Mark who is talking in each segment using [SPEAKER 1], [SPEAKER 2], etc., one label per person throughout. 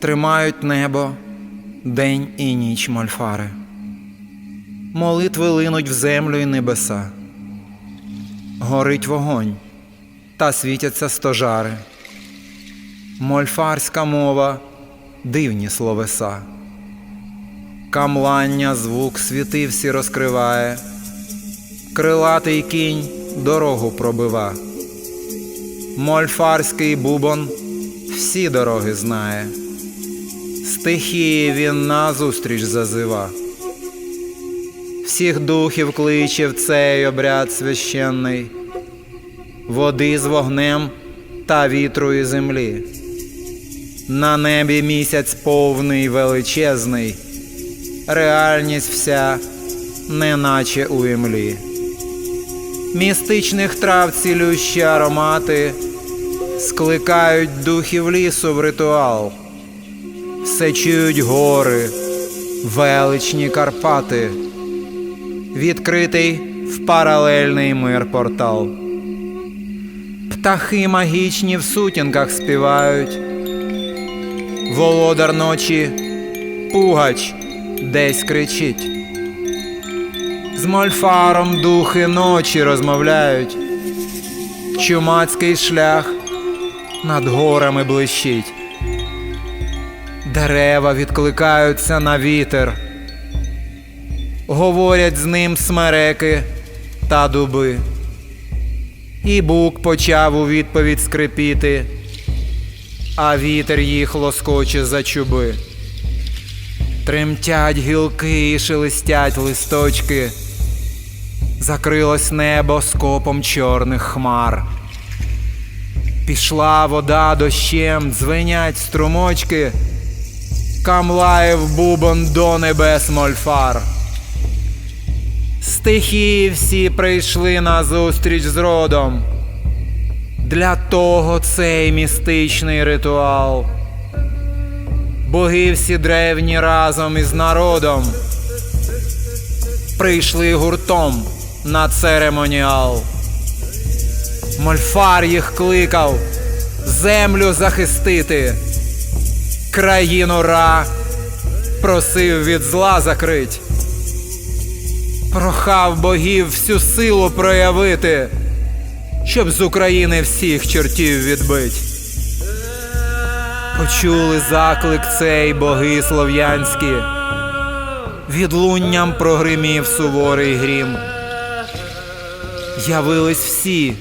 [SPEAKER 1] тримають небо день і ніч мольфари. Молитви линуть в землю і небеса. Горить вогонь та світяться стожари. Мольфарська мова дивні словеса. Камлання звук світи всі розкриває, крилатий кінь дорогу пробива. Мольфарський бубон всі дороги знає, стихії він назустріч зазива. Всіх духів кличе в цей обряд священний, води з вогнем та вітру і землі. На небі місяць повний величезний, реальність вся, неначе у імлі. Містичних трав цілющі аромати скликають духів лісу в ритуал, все чують гори, величні Карпати, відкритий в паралельний мир портал. Птахи магічні в сутінках співають, володар ночі, пугач десь кричить. З мольфаром духи ночі розмовляють, чумацький шлях над горами блищить. Дерева відкликаються на вітер, говорять з ним смереки та дуби. І бук почав у відповідь скрипіти, а вітер їх лоскоче за чуби. Тремтять гілки і шелестять листочки, закрилось небо скопом чорних хмар. Пішла вода дощем, дзвенять струмочки, камлає в бубон до небес мольфар. Стихії всі прийшли на зустріч з родом. Для того цей містичний ритуал. Боги всі древні разом із народом прийшли гуртом на церемоніал. Мольфар їх кликав землю захистити, країну ра просив від зла закрить, прохав богів всю силу проявити, щоб з України всіх чортів відбить. Почули заклик цей боги слов'янські, відлунням прогримів суворий грім. Явились всі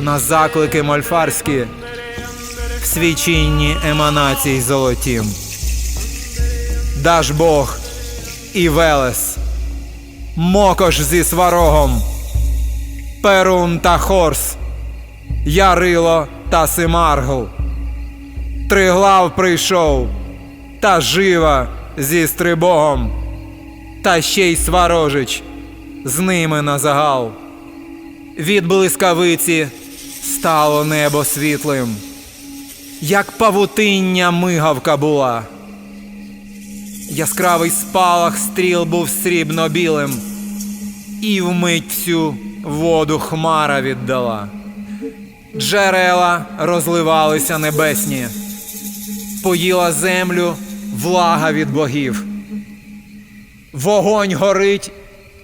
[SPEAKER 1] на заклики мольфарські, в свічінні еманацій золотім. Даж Бог і Велес, Мокош зі сварогом, Перун та Хорс, Ярило та Симаргл. Триглав прийшов, та жива зі стрибогом, та ще й сварожич з ними на загал. Від блискавиці стало небо світлим, як павутиння мигавка була. Яскравий спалах стріл був срібно-білим, і вмить всю воду хмара віддала. Джерела розливалися небесні, поїла землю влага від богів. Вогонь горить,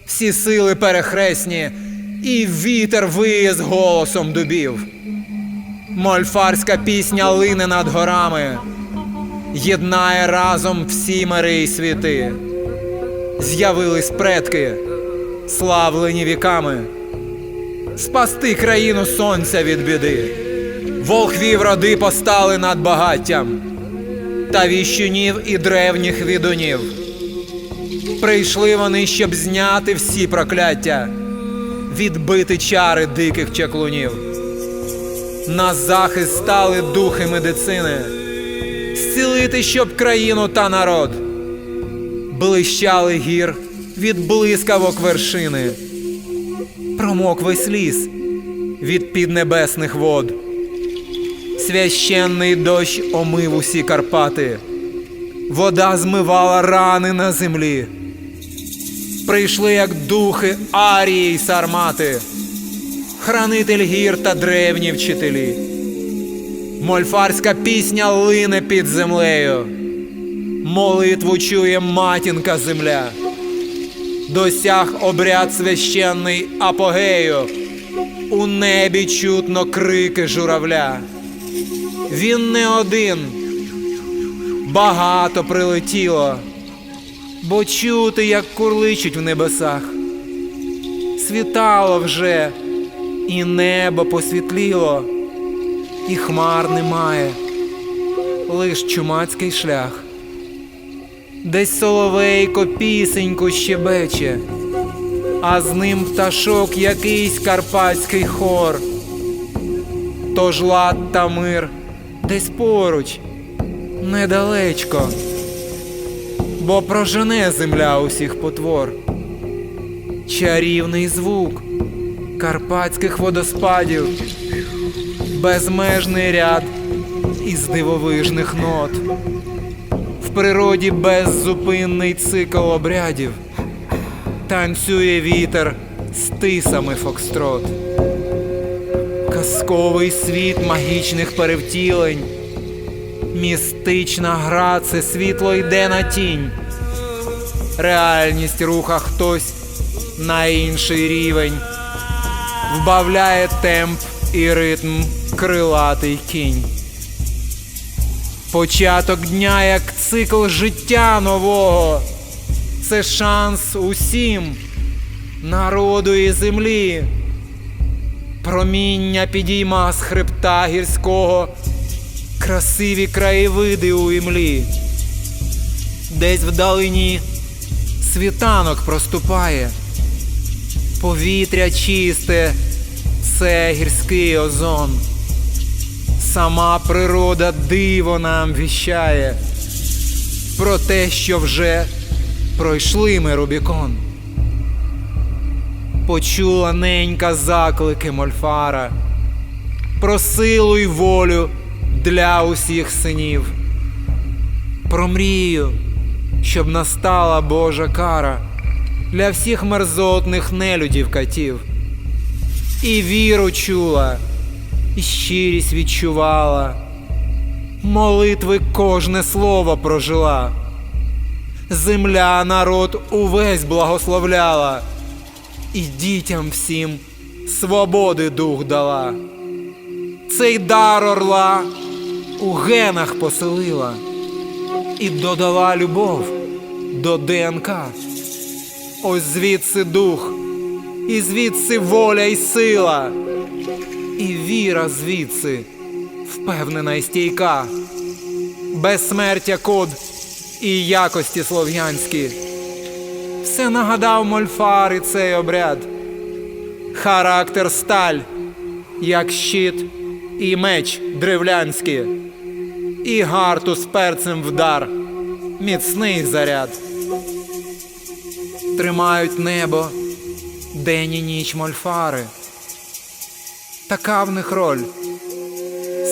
[SPEAKER 1] всі сили перехресні, і вітер виє з голосом дубів. Мольфарська пісня лине над горами, єднає разом всі мири й світи. З'явились предки, славлені віками, спасти країну сонця від біди. Волхвів роди постали над багаттям, та віщунів і древніх відунів. Прийшли вони, щоб зняти всі прокляття, відбити чари диких чаклунів. На захист стали духи медицини, зцілити щоб країну та народ. Блищали гір від блискавок вершини, промок весь ліс від піднебесних вод. Священний дощ омив усі Карпати, вода змивала рани на землі. Прийшли як духи арії й сармати, хранитель гір та древні вчителі. Мольфарська пісня лине під землею. Молитву чує матінка земля. Досяг обряд священний апогею. У небі чутно крики журавля. Він не один, багато прилетіло, бо чути, як курличуть в небесах. Світало вже, і небо посвітліло, і хмар немає, лиш чумацький шлях. Десь соловейко пісеньку щебече, а з ним пташок якийсь карпатський хор. Тож лад та мир десь поруч, недалечко, бо прожене земля усіх потвор. Чарівний звук карпатських водоспадів, безмежний ряд із дивовижних нот. В природі беззупинний цикл обрядів, танцює вітер з тисами фокстрот. Казковий світ магічних перевтілень, містична гра це світло йде на тінь, реальність руха хтось на інший рівень, вбавляє темп і ритм крилатий кінь. Початок дня як цикл життя нового. Це шанс усім, народу і землі. Проміння підійма з хребта гірського, красиві краєвиди у імлі. Десь вдалині світанок проступає, повітря чисте, це гірський озон. Сама природа диво нам віщає про те, що вже пройшли ми Рубікон. Почула ненька заклики Мольфара про силу й волю для усіх синів, про мрію, щоб настала Божа кара для всіх мерзотних нелюдів катів. І віру чула, і щирість відчувала, молитви кожне слово прожила. Земля народ увесь благословляла і дітям всім свободи дух дала. Цей дар орла у генах поселила і додала любов до ДНК. Ось звідси дух, і звідси воля й сила, і віра звідси впевнена й стійка, безсмертя код і якості слов'янські. Все нагадав мольфар і цей обряд. Характер сталь, як щит і меч древлянський, і гарту з перцем вдар, міцний заряд. Тримають небо, день і ніч мольфари. Така в них роль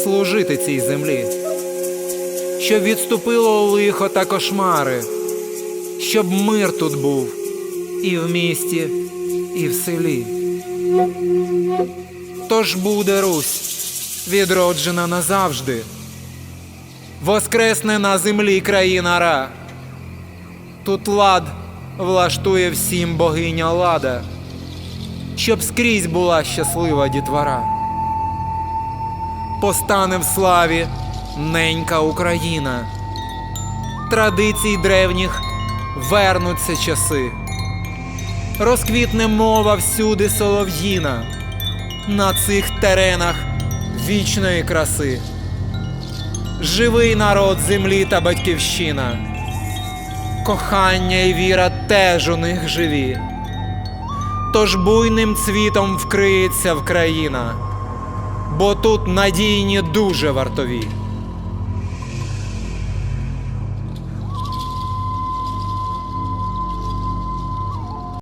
[SPEAKER 1] служити цій землі, щоб відступило лихо та кошмари щоб мир тут був і в місті, і в селі. Тож буде Русь відроджена назавжди, воскресне на землі країна ра. Тут лад влаштує всім богиня лада, щоб скрізь була щаслива дітвора. Постане в славі ненька Україна, традицій древніх вернуться часи. Розквітне мова всюди солов'їна на цих теренах вічної краси. Живий народ землі та батьківщина, кохання і віра теж у них живі. Тож буйним цвітом вкриється в країна, бо тут надійні дуже вартові.